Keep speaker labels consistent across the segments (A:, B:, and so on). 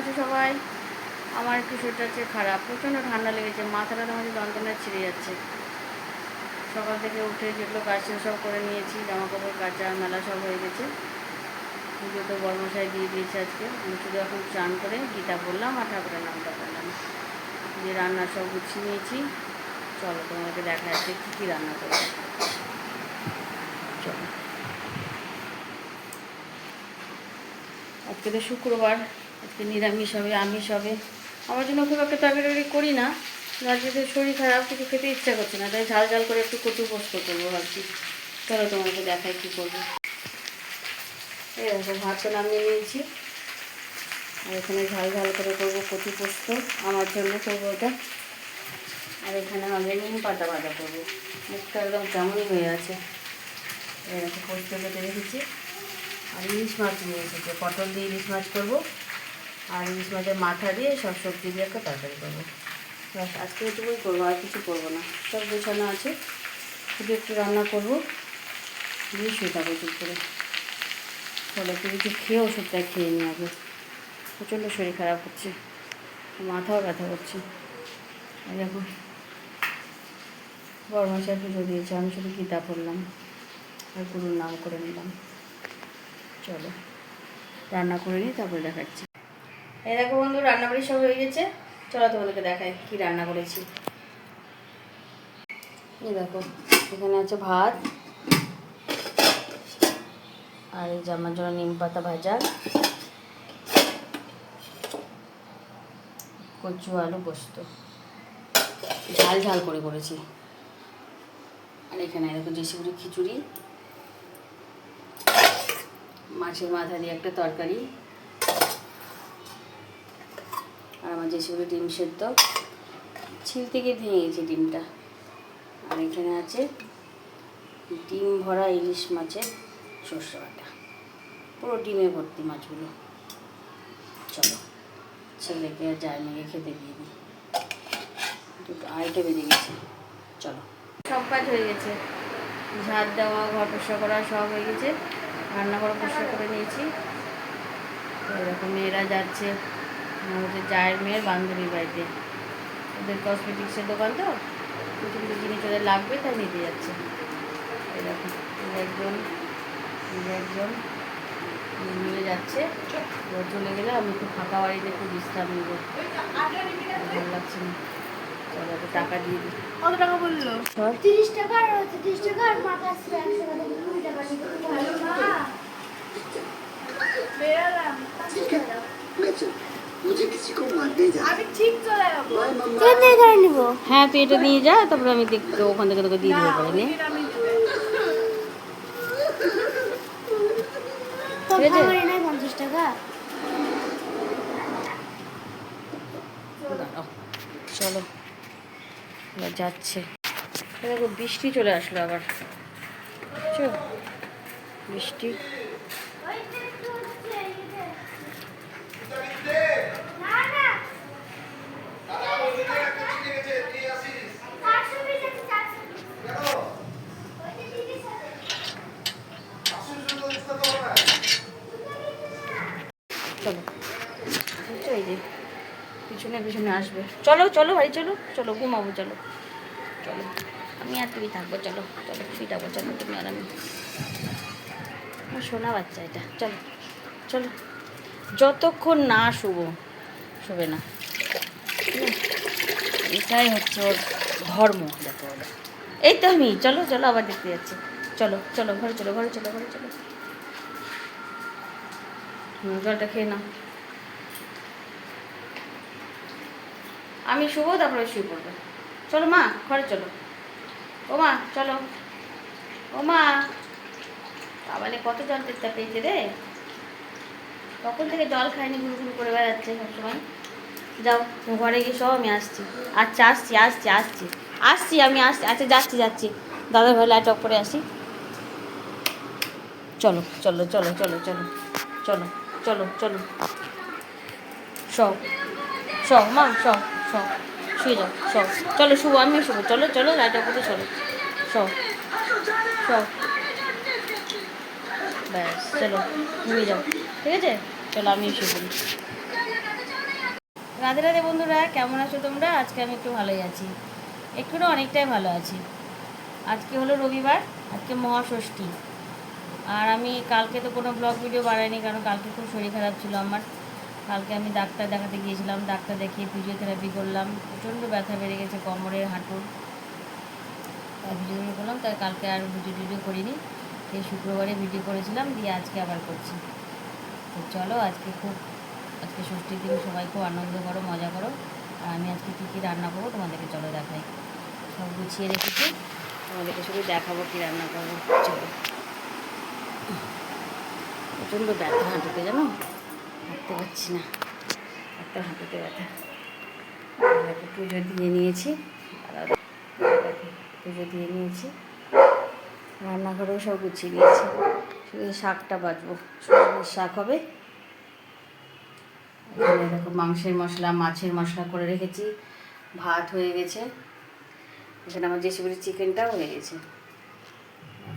A: আছো সবাই। আমার একটু শরীরটা হচ্ছে খারাপ। প্রচণ্ড ঠান্ডা লেগেছে। মাথাটা তোমাদের যন্ত্রণা ছিঁড়ে যাচ্ছে। সকাল থেকে উঠে যেগুলো কাজ সব করে নিয়েছি। জামা কাপড় কাচা মেলা সব হয়ে গেছে। পুজো তো বর্মশাই দিয়ে দিয়েছে আজকে। আমি শুধু এখন চান করে গীতা পড়লাম আর ঠাকুরের নামটা পড়লাম যে রান্না সব গুছিয়ে নিয়েছি। চলো তোমাকে দেখা যাচ্ছে কী কী রান্না করব। চলো। আজকে তো শুক্রবার। আজকে নিরামিষ হবে, আমিষ হবে। আমার জন্য খুব একটা তরকারি করি না। আজকে তো শরীর খারাপ, কিছু খেতে ইচ্ছা করছে না। তাই ঝাল ঝাল করে একটু কচু পোস্ত করব ভাবছি। চলো তোমাকে দেখাই কী করব। এই দেখো ভাত তো নামিয়ে নিয়েছি। আর এখানে ঝাল ঝাল করে করব কচু পোস্ত আমার জন্য করব ওটা। আর এখানে হবে নিম পাতা ভাজা করব। মুখটা একদম কেমনই হয়ে আছে। এরকম পোস্ত কেটে রেখেছি আর ইলিশ মাছ নিয়ে এসেছে। পটল দিয়ে ইলিশ মাছ করব। আর ইলিশ মাছের মাথা দিয়ে সব সবজি দিয়ে একটা তরকারি করব। ব্যাস, আজকে এটুকুই করব, আর কিছু করব না। সব গোছানো আছে, শুধু একটু রান্না করব। দিয়ে শুয়ে থাকব চুপ করে। ফলে একটু কিছু খেয়ে ওষুধটা খেয়ে নিই আগে। প্রচণ্ড শরীর খারাপ হচ্ছে। মাথাও ব্যথা করছে। দেখো। বড় মশাই পুজো দিয়েছে, আমি শুধু গীতা পড়লাম। আর গুরুর নাম করে নিলাম। চলো, রান্না করে নিই, তারপরে দেখাচ্ছি। এই দেখো বন্ধু, রান্নাবাড়ি সব হয়ে গেছে। চলো তোমাদেরকে দেখাই কি রান্না করেছি। এই দেখো, এখানে আছে ভাত আর এই যে আমার জন্য নিম পাতা ভাজা, কচু আলু পোস্ত। ঝাল ঝাল করে করেছি। আর এখানে দেখো জেসিগুড়ি খিচুড়ি, মাছের মাথা দিয়ে একটা তরকারি আর আমার জেসিগুড়ি ডিম সেদ্ধ। ছিল থেকে ভেঙে গেছে ডিমটা। আর এখানে আছে ডিম ভরা ইলিশ মাছের সর্ষে বাটা। পুরো ডিমে ভর্তি মাছগুলো। চলো, ছেলেকে আর যায় মেয়ে খেতে দিয়ে দিই। দুটো আড়াইটে বেজে গেছে। চলো। সব কাজ হয়ে গেছে। ঝাড় দেওয়া, ঘর পরিষ্কার করা সব হয়ে গেছে। রান্নাঘর পরিষ্কার করে নিয়েছি। এরকম মেয়েরা যাচ্ছে। হচ্ছে জায়ের মেয়ের বান্ধবীর বাড়িতে। ওদের কসমেটিক্সের দোকান তো কিছু কিছু জিনিস ওদের লাগবে তাই নিতে যাচ্ছে। এরকম একজন এই একজন মিলে যাচ্ছে। চলে গেলে আমি একটু ফাঁকা বাড়িতে একটু বিশ্রাম নেব। ভালো লাগছে না। চলো একটু টাকা দিয়ে দিই।
B: কত টাকা বলল? তিরিশ টাকা আর তিরিশ টাকা আর মাথা আসছে একশো টাকা কুড়ি টাকা বেরালাম।
A: হ্যাঁ তুই এটা নিয়ে যা তারপরে আমি দেখতে ওখান থেকে তোকে দিয়ে দেবো পরে
B: পঞ্চাশ টাকা।
A: চলো। এবার যাচ্ছে। দেখো বৃষ্টি চলে আসলো আবার। বৃষ্টি। পিছনে পিছনে আসবে। চলো চলো ভাই চলো চলো, ঘুমাবো, চলো। চলো, আমি আর তুমি থাকব, চলো চলো শুয়ে থাকব, চলো, তুমি আর আমি। আমার বাচ্চা এটা, চলো চলো। যতক্ষণ না শুভ শোবে না। এটাই হচ্ছে ওর ধর্ম। দেখো এই তো আমি, চলো চলো, আবার দেখতে যাচ্ছি। চলো চলো, ঘরে চলো ঘরে চলো ঘরে চলো। জলটা খেয়ে নাও। আমি শুভ তারপরে শুয়ে পড়বে। চলো মা, ঘরে চলো। ও মা, চলো। ও মা তাহলে কত জল তেষ্টা পেয়েছে রে। তখন থেকে জল খায়নি ঘুরু করে বেড়াচ্ছে সবসময়। যাও ঘরে গিয়ে সব আমি আসছি। আচ্ছা আসছি আসছি আসছি। আসছি, আমি আসছি। আচ্ছা যাচ্ছি যাচ্ছি। দাদার ঘরে লাইট অফ করে আসি। চলো চলো চলো চলো চলো চলো চলো চলো। সব সব মা সব সব শুয়ে যাও সব চলো শুভ আমিও শুভ চলো চলো অফ করে চলো। সব সব ব্যাস, চলো, ঘুমিয়ে যাও। ঠিক আছে? চলো, আমিও পড়ি রাধে রাধে বন্ধুরা, কেমন আছো তোমরা? আজকে আমি একটু ভালোই আছি। একটু অনেকটাই ভালো আছি। আজকে হলো রবিবার, আজকে মহাষষ্ঠী। আর আমি কালকে তো কোনো ব্লগ ভিডিও বানাইনি, কারণ কালকে খুব শরীর খারাপ ছিল আমার। কালকে আমি ডাক্তার দেখাতে গিয়েছিলাম, ডাক্তার দেখিয়ে ফিজিওথেরাপি করলাম, প্রচণ্ড ব্যথা বেড়ে গেছে কোমরের হাঁটুর। তাই ভিডিও ভিডিও করলাম, তাই কালকে আর ভিডিও টিডিও করিনি। এই শুক্রবারে ভিডিও করেছিলাম, দিয়ে আজকে আবার করছি। তো চলো, আজকে খুব, আজকে ষষ্ঠীর দিন সবাই খুব আনন্দ করো, মজা করো। আর আমি আজকে কী কী রান্না করব তোমাদেরকে চলো দেখাই। সব গুছিয়ে রেখেছি, তোমাদেরকে শুধু দেখাবো কী রান্না করব, চলো। প্রচণ্ড ব্যথা হাঁটুতে, জানো? হাঁটতে পারছি না। একটা হাঁটুতে ব্যথা। দেখো পুজো দিয়ে নিয়েছি। পুজো দিয়ে নিয়েছি। রান্নাঘরেও সব গুছিয়ে নিয়েছি। শুধু শাকটা বাঁচবো সজনের শাক হবে। এখানে দেখো মাংসের মশলা, মাছের মশলা করে রেখেছি। ভাত হয়ে গেছে। এখানে আমার জেসিবির চিকেনটাও হয়ে গেছে।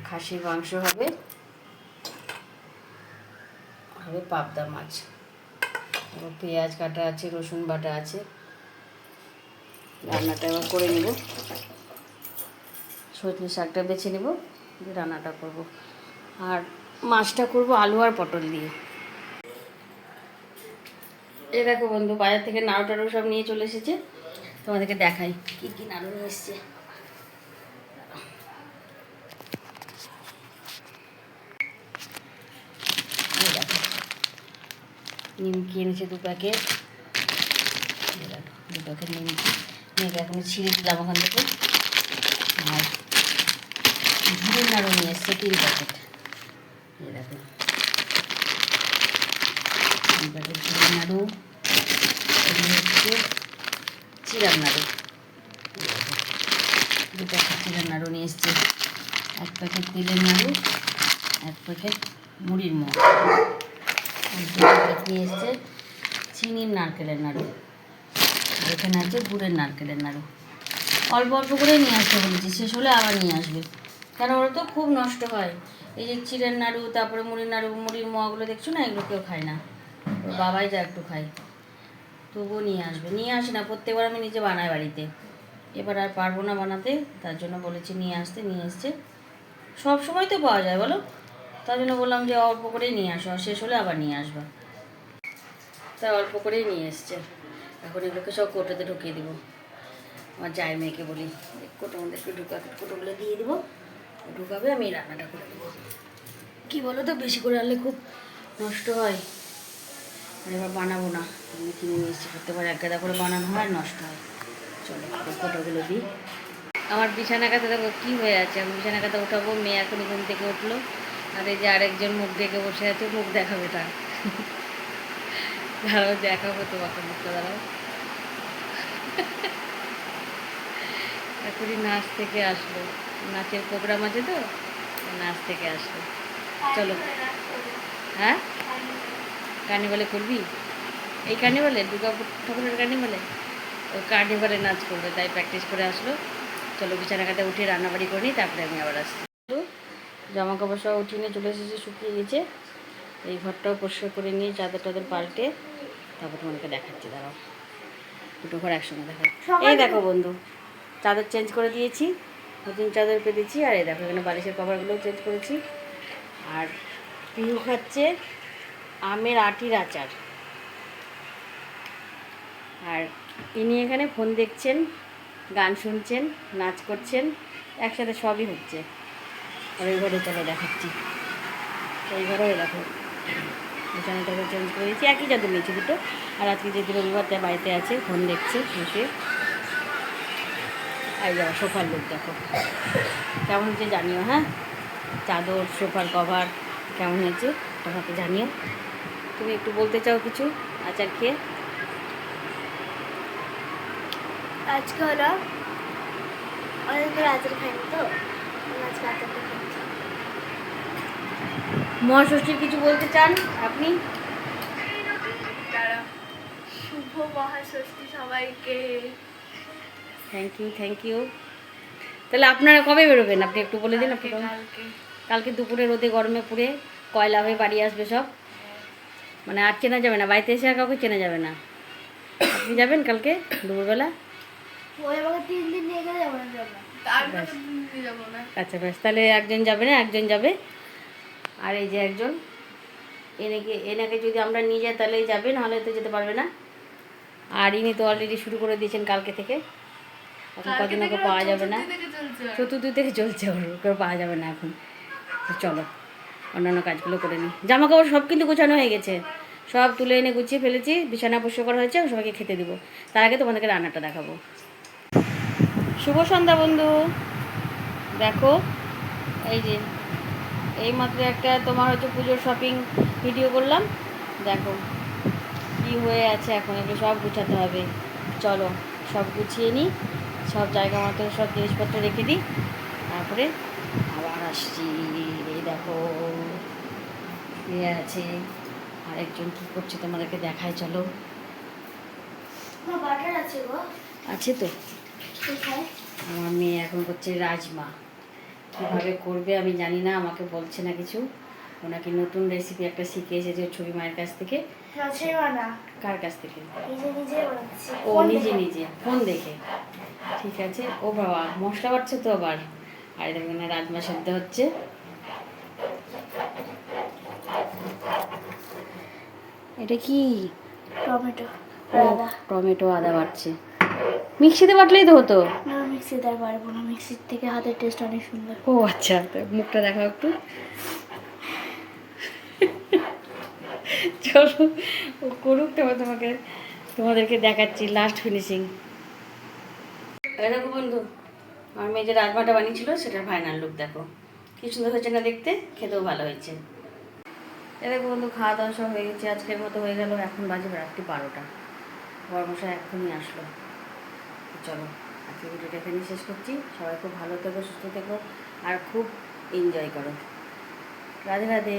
A: খাসির মাংস হবে হবে পাবদা মাছ। পেঁয়াজ কাটা আছে, রসুন বাটা আছে। রান্নাটা এবার করে নেব। সজনে শাকটা বেছে নেব রান্নাটা করব। আর মাছটা করব আলু আর পটল দিয়ে। এ দেখো বন্ধু, বাজার থেকে নাড়ু টাড়ু সব নিয়ে চলে এসেছে। তোমাদেরকে দেখাই কি কি নাড়ু নিয়ে এসছে এই দেখো নিমকি এনেছে দু প্যাকেট দু প্যাকেট নিমকি। নিমকি এখন ছিঁড়ে দিলাম ওখান থেকে। আর ঝুড়ির নাড়ু নিয়ে এসছে তিন প্যাকেট দেখো, তিন প্যাকেট ঝুড়ির নাড়ু। চিরার নাড়ু। দু প্যাকেট চিরার নাড়ু নিয়ে এসছে। এক প্যাকেট তেলের নাড়ু, এক প্যাকেট মুড়ির প্যাকেট নিয়ে এসছে চিনির নারকেলের নাড়ু। এখানে আছে গুড়ের নারকেলের নাড়ু। অল্প অল্প করে নিয়ে আসতে বলেছি, শেষ হলে আবার নিয়ে আসবে। কেন ওরা তো? খুব নষ্ট হয়। এই যে চিড়ের নাড়ু, তারপরে মুড়ির নাড়ু, মুড়ির মোয়াগুলো দেখছ না? এগুলো কেউ খায় না। ওর বাবাই যা একটু খায়। তবুও নিয়ে আসবে। নিয়ে আসে না, প্রত্যেকবার আমি নিজে বানাই বাড়িতে। এবার আর পারব না বানাতে, তার জন্য বলেছি নিয়ে আসতে, নিয়ে এসছে। সব সময় তো পাওয়া যায়, বলো। তার জন্য বললাম যে অল্প করেই নিয়ে আসো শেষ হলে আবার নিয়ে আসবা। তাই অল্প করেই নিয়ে এসছে। এখন এগুলোকে সব কোটোতে ঢুকিয়ে দিব। আমার জায়ের মেয়েকে বলি কোটো আমাদেরকে ঢুকাতে কোটোগুলো দিয়ে দিব। ঢুকাবে, আমি রান্নাটা করে দেবো কী বলো তো বেশি করে আনলে খুব নষ্ট হয়। আর এবার বানাবো না। আমি কিনে নিয়ে এসেছি প্রত্যেকবার এক গাদা করে বানানো হয়, নষ্ট হয়। চলো কোটোগুলো দিই। আমার বিছানা কাতে দেখো কী হয়ে আছে? আমি বিছানা কাতে উঠাবো, মেয়ে এখনই ঘুম থেকে উঠল। আর এই যে আরেকজন মুখ ডেকে বসে আছে, মুখ দেখাবে তার। দাঁড়াও, দেখাবো তোমাকে মুখটা, দাঁড়াও। এখনই নাচ থেকে আসলো। নাচের প্রোগ্রাম আছে তো, নাচ থেকে আসলো। চলো। হ্যাঁ? কার্নিভালে করবি? এই কার্নিভালে, দুর্গা ঠাকুরের কার্নিভালে? ও কার্নিভালে নাচ করবে, তাই প্র্যাকটিস করে আসলো। চলো বিছানা কাতে উঠে রান্নাবাড়ি করে নিই, তারপরে আমি আবার আসছি। জামা কাপড় সব উঠিয়ে নিয়ে চলে এসেছে শুকিয়ে গেছে। এই ঘরটাও পরিষ্কার করে নিয়ে চাদর টাদর পাল্টে তারপর তোমাকে দেখাচ্ছি দাঁড়াও। দুটো ঘর একসঙ্গে দেখা এই দেখো বন্ধু চাদর চেঞ্জ করে দিয়েছি নতুন চাদর পেতেছি আর এই দেখো এখানে বালিশের কভারগুলোও চেঞ্জ করেছি। আর পিহু খাচ্ছে আমের আটির আচার। আর ইনি এখানে ফোন দেখছেন গান শুনছেন নাচ করছেন একসাথে সবই হচ্ছে। আর ওই ঘরে চলে দেখাচ্ছি। ওই দেখো। বিছানাটাকে চেঞ্জ করে দিয়েছি। একই চাদর নিয়েছি দুটো। আর আজকে যেহেতু রবিবার, তাই বাড়িতে আছে, ফোন দেখছে, বসে। আর যাও সোফার লোক দেখো। কেমন হচ্ছে জানিও হ্যাঁ? চাদর, সোফার কভার কেমন হয়েছে? তোমাকে জানিও। তুমি একটু বলতে চাও কিছু? আচার খেয়ে?
B: আজকে হলো অনেক করে আচার খাইনি তো। আজকে আচারটা
A: মহাষষ্ঠীর কিছু বলতে চান আপনি?
B: শুভ মহাষষ্ঠী সবাইকে।
A: থ্যাংক ইউ থ্যাংক ইউ তাহলে আপনারা কবে বেরোবেন? আপনি একটু বলে দিন আপনি
B: কালকে।
A: দুপুরে রোদে গরমে পুড়ে কয়লা হয়ে বাড়ি আসবে সব? মানে আর চেনা যাবে না? বাড়িতে এসে আর কাউকে চেনা যাবে না? আপনি যাবেন কালকে দুপুরবেলা। আচ্ছা ব্যাস। তাহলে একজন যাবে না? একজন যাবে? আর এই যে একজন এনেকে এনাকে যদি আমরা নিয়ে যাই তাহলে যাবে নাহলে তো যেতে পারবে না। আর ইনি তো অলরেডি শুরু করে দিয়েছেন কালকে থেকে। এখন কদিন ওকে পাওয়া যাবে না। চতুর্থ থেকে চলছে। ওর ওকে পাওয়া যাবে না এখন। চলো অন্যান্য কাজগুলো করে নিই। জামা কাপড় সব কিন্তু গোছানো হয়ে গেছে। সব তুলে এনে গুছিয়ে ফেলেছি বিছানা পরিষ্কার করা হয়েছে সবাইকে খেতে দিব। তার আগে তোমাদেরকে রান্নাটা দেখাবো। শুভ সন্ধ্যা বন্ধু। দেখো এই যে এই মাত্র একটা তোমার হচ্ছে পুজোর শপিং ভিডিও করলাম। দেখো কি হয়ে আছে এখন এগুলো সব গুছাতে হবে। চলো সব গুছিয়ে নিই সব জায়গা মতো সব জিনিসপত্র রেখে দিই তারপরে আবার আসছি। এই দেখো শুয়ে আছে। আরেকজন কী করছে তোমাদেরকে দেখায় চলো।
B: আছে
A: আছে তো? আমার মেয়ে এখন করছে রাজমা। কীভাবে করবে আমি জানি না আমাকে বলছে না কিছু। ওনাকে নতুন রেসিপি একটা শিখে এসেছে ছবি মায়ের কাছ থেকে। কার কাছ থেকে? ও নিজে নিজে ফোন দেখে। ঠিক আছে? ও বাবা মশলা বাড়ছে তো আবার। আর দেখবেন না রাজমা সেদ্ধ হচ্ছে। এটা কি?
B: টমেটো।
A: টমেটো আদা বাড়ছে। মিক্সিতে বাটলেই তো হতো।
B: না মিক্সি দেওয়ার পারব না মিক্সির থেকে হাতের টেস্ট অনেক সুন্দর।
A: ও আচ্ছা মুখটা দেখাও একটু। চলো ও করুক তবে তোমাকে তোমাদেরকে দেখাচ্ছি লাস্ট ফিনিশিং দেখো বন্ধু আমার মেয়ে যে রাজমাটা বানিয়েছিল সেটার ফাইনাল লুক দেখো। কি সুন্দর হয়েছে না দেখতে? খেতেও ভালো হয়েছে। এ দেখো বন্ধু খাওয়া দাওয়া সব হয়ে গেছে আজকের মতো হয়ে গেল এখন বাজে রাত্রি বারোটা। বর্মশাই এখনই আসলো। চলো। আজকে ভিডিওটা এখানে শেষ করছি। সবাই খুব ভালো থেকো, সুস্থ থেকো, আর খুব এনজয় করো। রাধে রাধে।